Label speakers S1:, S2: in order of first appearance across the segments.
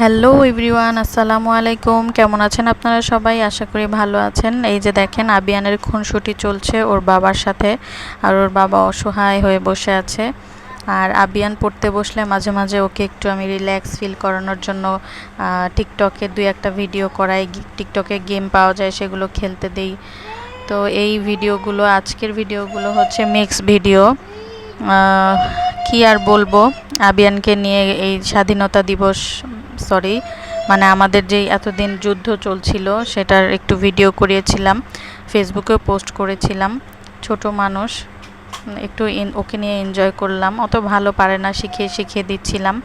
S1: Hello everyone আসসালামু আলাইকুম কেমন আছেন আপনারা সবাই? আশা করি ভালো আছেন। এই যে দেখেন, আবিয়ানের খুনসুটি চলছে ওর বাবার সাথে আর ওর বাবা অসহায় হয়ে বসে আছে। আর আবিয়ান পড়তে বসলে মাঝে মাঝে ওকে একটু আমি রিল্যাক্স ফিল করানোর জন্য টিকটকে দুই একটা ভিডিও করাই। টিকটকে গেম পাওয়া যায়, সেগুলো খেলতে দেই। তো এই ভিডিওগুলো আজকের ভিডিওগুলো হচ্ছে মিক্স ভিডিও কি আর বলব? আবিয়ানকে নিয়ে এই স্বাধীনতা দিবস সরি মানে আমাদের যে এতদিন যুদ্ধ চলছিল, সেটার একটু ভিডিও করিয়েছিলাম। ফেসবুকেও পোস্ট করেছিলাম। ছোট মানুষ। একটু ওকে নিয়ে এনজয় করলাম। অত ভালো পারে না, শিখিয়ে শিখিয়ে দিচ্ছিলাম।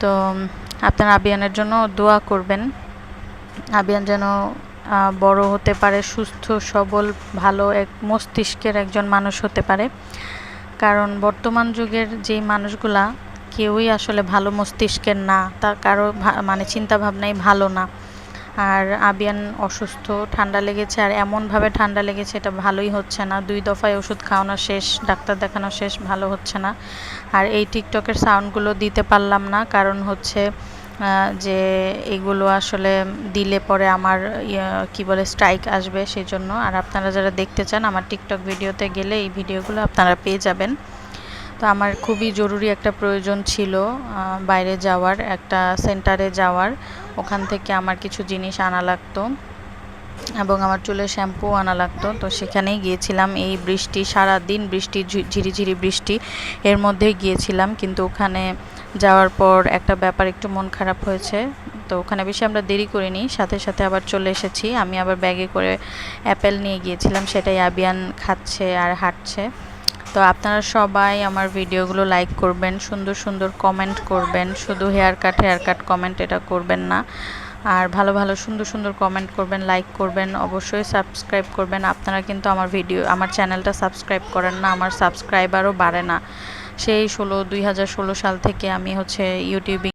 S1: তো, আপনার আবিয়ানের জন্য দোয়া করবেন। আবিয়ান যেন বড় হতে পারে, সুস্থ, সবল, ভালো এক, মস্তিষ্কের একজন মানুষ হতে পারে। কারণ বর্তমান যুগের যেই মানুষগুলা কেউই আসলে ভালো মস্তিষ্কের না, তা কারও মানে চিন্তা ভাবনাই ভালো না। আর আবিয়ান অসুস্থ, ঠান্ডা লেগেছে, আর এমনভাবে ঠান্ডা লেগেছে, এটা ভালোই হচ্ছে না। দুই দফায় ওষুধ খাওয়ানো শেষ, ডাক্তার দেখানো শেষ, ভালো হচ্ছে না। আর এই টিকটকের সাউন্ডগুলো দিতে পারলাম না, কারণ হচ্ছে যে এগুলো আসলে দিলে পরে আমার কি বলে স্ট্রাইক আসবে সেই জন্য আর আপনারা যারা দেখতে চান আমার টিকটক ভিডিওতে গেলে এই ভিডিওগুলো আপনারা পেয়ে যাবেন। তো আমার খুবই জরুরি একটা প্রয়োজন ছিল বাইরে যাওয়ার, একটা সেন্টারে যাওয়ার। ওখান থেকে আমার কিছু জিনিস আনা লাগতো এবং আমার চুলে শ্যাম্পু আনা লাগতো। তো সেখানেই গিয়েছিলাম, এই বৃষ্টি সারা দিন বৃষ্টি ঝিরিঝিরি বৃষ্টি এর মধ্যেই গিয়েছিলাম। কিন্তু ওখানে যাওয়ার পর একটা ব্যাপার একটু মন খারাপ হয়েছে। তো ওখানে বেশি আমরা দেরি করিনি, সাথে সাথে আবার চলে এসেছি। আমি আবার ব্যাগে করে অ্যাপেল নিয়ে গিয়েছিলাম, সেটাই আবিয়ান খাচ্ছে আর হাঁটছে। তো আপনারা সবাই আমার ভিডিওগুলো লাইক করবেন, সুন্দর সুন্দর কমেন্ট করবেন, শুধু hair cut hair cut comment এটা করবেন না। আর ভালো ভালো সুন্দর সুন্দর কমেন্ট করবেন লাইক করবেন, অবশ্যই সাবস্ক্রাইব করবেন। আপনারা কিন্তু আমার ভিডিও আমার চ্যানেলটা সাবস্ক্রাইব করেন না, আমার সাবস্ক্রাইবারও বাড়ে না। সেই ষোলো, দুই সাল থেকে আমি হচ্ছে ইউটিউবে